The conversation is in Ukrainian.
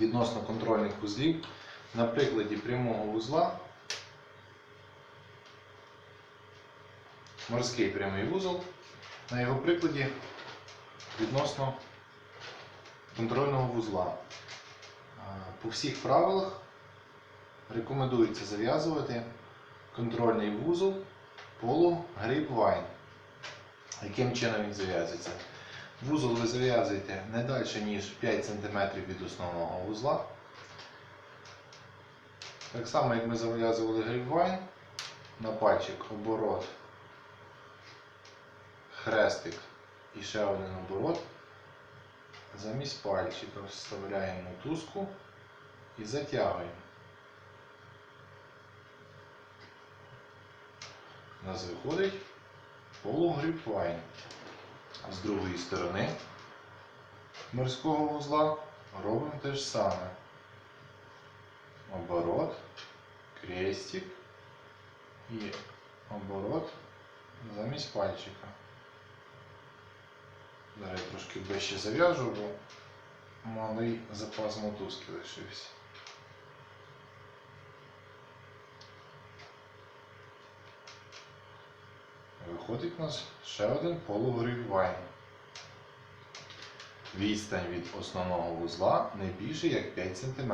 відносно контрольних вузлів на прикладі прямого вузла. Морський прямий вузол. На його прикладі відносно контрольного вузла. По всіх правилах рекомендується зав'язувати контрольний вузол полу грейпвайн. Яким чином він зав'язується? Вузол ви зав'язуєте не далі, ніж 5 см від основного вузла. Так само, як ми зав'язували грейпвайн, на пальчик оборот, хрестик і ще один оборот. Замість пальчика вставляємо мотузку і затягуємо. У нас виходить полугріпвайн. З другої сторони морського вузла робимо те ж саме. Оборот, крестик і оборот замість пальчика. Зараз я трошки ближче зав'яжу, бо малий запас мотузки лишився. Виходить у нас ще один полугріввайн. Відстань від основного вузла не більше як 5 см.